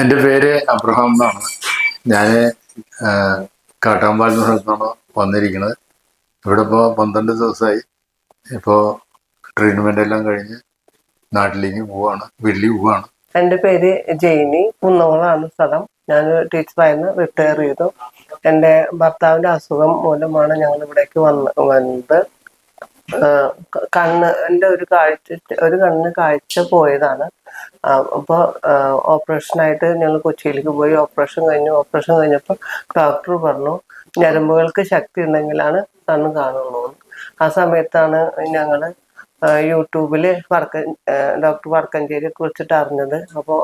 എന്റെ പേര് അബ്രഹാം എന്നാണ്. ഞാൻ കാട്ടാമ്പാൽ എന്ന സ്ഥലത്താണ് വന്നിരിക്കുന്നത്. ഇവിടെ ഇപ്പോൾ പന്ത്രണ്ട് ദിവസമായി ഇപ്പോൾ ട്രീറ്റ്മെന്റ് എല്ലാം കഴിഞ്ഞ് നാട്ടിലേക്ക് പോവാണ് വീട്ടിലേക്ക് പോവാണ്. എന്റെ പേര് ജെയിനി കുന്നോളാണ് സ്ഥലം. ഞാൻ ടീച്ചറായിരുന്നു റിട്ടയർ ചെയ്തു. എന്റെ ഭർത്താവിന്റെ അസുഖം മൂലമാണ് ഞങ്ങൾ ഇവിടേക്ക് വന്ന് വന്നത്. ആഹ് കണ്ണ് എന്റെ ഒരു കാഴ്ച ഒരു കണ്ണ് കാഴ്ച പോയതാണ്. അപ്പോൾ ഓപ്പറേഷനായിട്ട് ഞങ്ങൾ കൊച്ചിയിലേക്ക് പോയി. ഓപ്പറേഷൻ കഴിഞ്ഞു. ഓപ്പറേഷൻ കഴിഞ്ഞപ്പോൾ ഡോക്ടർ പറഞ്ഞു ഞരമ്പുകൾക്ക് ശക്തി ഉണ്ടെങ്കിലാണ് കണ്ണ് കാണുള്ളൂ. ആ സമയത്താണ് ഞങ്ങൾ യൂട്യൂബിൽ വടക്കൻ ഡോക്ടർ വടക്കഞ്ചേരിയെ കുറിച്ചിട്ട് അറിഞ്ഞത്. അപ്പോൾ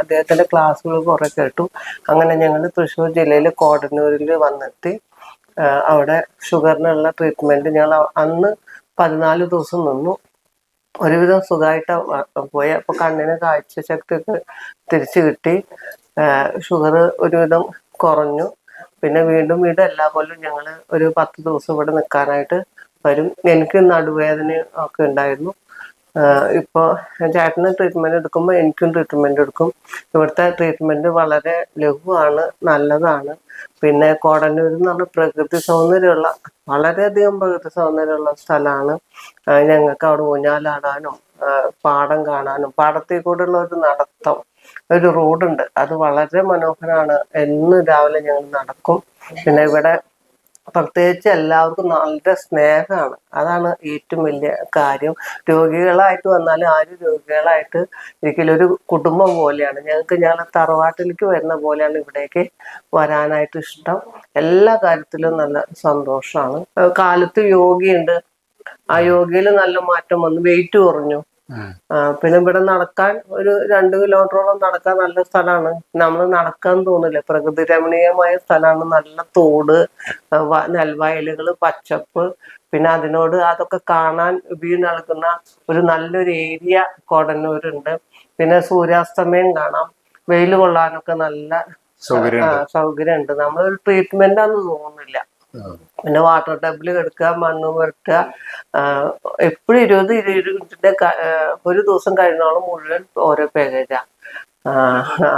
അദ്ദേഹത്തിന്റെ ക്ലാസ്സുകൾ കുറേ കേട്ടു. അങ്ങനെ ഞങ്ങൾ തൃശ്ശൂർ ജില്ലയിൽ കോടന്നൂരിൽ വന്നെത്തി. അവിടെ ഷുഗറിനുള്ള ട്രീറ്റ്മെന്റ് ഞങ്ങൾ അന്ന് പതിനാല് ദിവസം നിന്നു. ഒരുവിധം സുഖമായിട്ട് പോയി. അപ്പോൾ കണ്ണിന് കാഴ്ച ശക്തിയൊക്കെ തിരിച്ചു കിട്ടി. ഷുഗർ ഒരുവിധം കുറഞ്ഞു. പിന്നെ വീണ്ടും വീണ്ടും എല്ലാ കൊല്ലം ഞങ്ങൾ ഒരു പത്ത് ദിവസം ഇവിടെ നിൽക്കാനായിട്ട് വരും. എനിക്ക് നടുവേദന ഒക്കെ ഉണ്ടായിരുന്നു. ഇപ്പോൾ ചേട്ടന് ട്രീറ്റ്മെന്റ് എടുക്കുമ്പോൾ എനിക്കും ട്രീറ്റ്മെന്റ് എടുക്കും. ഇവിടുത്തെ ട്രീറ്റ്മെന്റ് വളരെ ലഘുവാണ് നല്ലതാണ്. പിന്നെ കോടന്നൂർ എന്ന് പറഞ്ഞ പ്രകൃതി സൗന്ദര്യമുള്ള വളരെയധികം പ്രകൃതി സൗന്ദര്യമുള്ള സ്ഥലമാണ്. ഞങ്ങൾക്ക് അവിടെ ഊഞ്ഞാലാടാനും പാടം കാണാനും പാടത്തിൽ കൂടെയുള്ള ഒരു നടത്തം ഒരു റോഡുണ്ട്. അത് വളരെ മനോഹരമാണ്. എന്നും രാവിലെ ഞങ്ങൾ നടക്കും. പിന്നെ ഇവിടെ പ്രത്യേകിച്ച് എല്ലാവർക്കും നല്ല സ്നേഹമാണ്. അതാണ് ഏറ്റവും വലിയ കാര്യം. രോഗികളായിട്ട് വന്നാലും ആരും രോഗികളായിട്ട് ഒരിക്കലും ഒരു കുടുംബം പോലെയാണ്. ഞങ്ങൾക്ക് ഞങ്ങൾ തറവാട്ടിലേക്ക് വരുന്ന പോലെയാണ് ഇവിടേക്ക് വരാനായിട്ട് ഇഷ്ടം. എല്ലാ കാര്യത്തിലും നല്ല സന്തോഷമാണ്. കാലത്ത് യോഗിയുണ്ട് ആ യോഗയിൽ നല്ല മാറ്റം വന്നു. വെയിറ്റ് കുറഞ്ഞു. പിന്നെ ഇവിടെ നടക്കാൻ ഒരു രണ്ട് കിലോമീറ്ററോളം നടക്കാൻ നല്ല സ്ഥലമാണ്. നമ്മൾ നടക്കാൻ തോന്നില്ല. പ്രകൃതി രമണീയമായ സ്ഥലമാണ്. നല്ല തോട് നെൽവയലുകൾ പച്ചപ്പ് പിന്നെ അതിനോട് അതൊക്കെ കാണാൻ വീണളക്കുന്ന ഒരു നല്ലൊരു ഏരിയ കോടന്നൂരുണ്ട്. പിന്നെ സൂര്യാസ്തമയം കാണാം. വെയിൽ കൊള്ളാനൊക്കെ നല്ല സൗകര്യം ഉണ്ട് സൗകര്യമുണ്ട്. നമ്മളൊരു ട്രീറ്റ്മെന്റ് ആണെന്ന് തോന്നുന്നില്ല. പിന്നെ വാട്ടർ ടബിൽ കിടക്കുക മണ്ണ് പുരട്ടുക എപ്പോഴും ഇരുപത് ഇരുപതിന്റെ ഒരു ദിവസം കഴിയുന്നോളം മുഴുവൻ ഓരോ പാക്കേജാ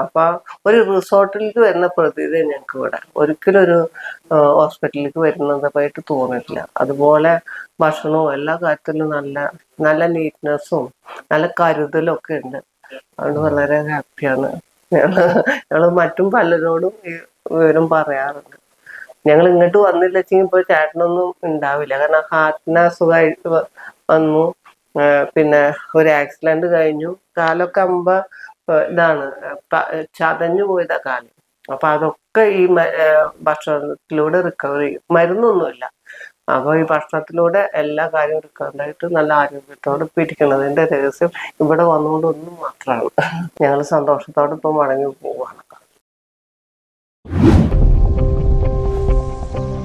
അപ്പൊ ഒരു റിസോർട്ടിലേക്ക് വരുന്ന പ്രതീതി ഞങ്ങൾക്ക് ഇവിടെ. ഒരിക്കലും ഒരു ഹോസ്പിറ്റലിലേക്ക് വരുന്നതായിട്ട് തോന്നിയിട്ടില്ല. അതുപോലെ ഭക്ഷണവും എല്ലാ കാര്യത്തിലും നല്ല നല്ല നീറ്റ്നെസ്സും നല്ല കരുതലും ഒക്കെ ഉണ്ട്. അതുകൊണ്ട് വളരെ ഹാപ്പിയാണ് ഞങ്ങൾ മറ്റും പലരോടും വിവരം പറയാറുണ്ട്. ഞങ്ങൾ ഇങ്ങോട്ട് വന്നില്ലെങ്കിൽ ഇപ്പോൾ ചേട്ടനൊന്നും ഉണ്ടാവില്ല കാരണം ഹാർട്ടിന് അസുഖമായിട്ട് വന്നു. പിന്നെ ഒരു ആക്സിഡന്റ് കഴിഞ്ഞു. കാലൊക്കെ അമ്പ ഇതാണ് ചതഞ്ഞു പോയതാ കാൽ. അപ്പൊ അതൊക്കെ ഈ ഭക്ഷണത്തിലൂടെ റിക്കവർ ചെയ്യും. മരുന്നൊന്നുമില്ല. അപ്പൊ ഈ ഭക്ഷണത്തിലൂടെ എല്ലാ കാര്യവും റിക്കവറായിട്ട് നല്ല ആരോഗ്യത്തോടെ ഇപ്പൊ ഇരിക്കുന്നതിന്റെ രഹസ്യം ഇവിടെ വന്നുകൊണ്ടൊന്നും മാത്രമാണ് ഞങ്ങൾ സന്തോഷത്തോടെ ഇപ്പൊ മടങ്ങി പോകും